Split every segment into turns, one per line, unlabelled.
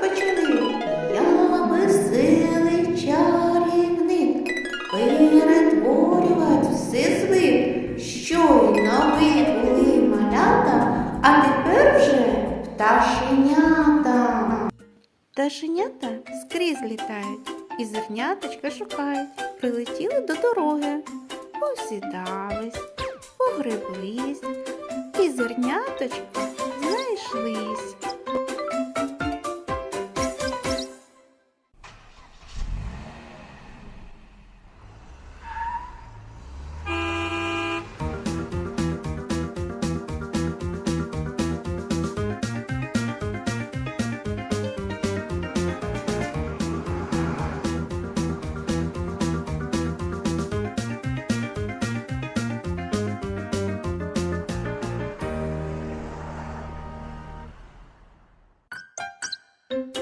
розпочали. Я веселий чарівник, перетворювати все звик. Щойно були малята, а тепер вже пташенята.
Пташенята скрізь літають і зерняточка шукають. Прилетіли до дороги, посідались, погреблись, і зерняточка знайшлись. Thank you.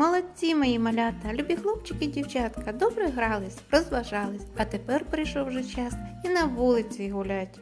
Молодці мої малята, любі хлопчики і дівчатка, добре грались, розважались, а тепер прийшов вже час і на вулиці гулять.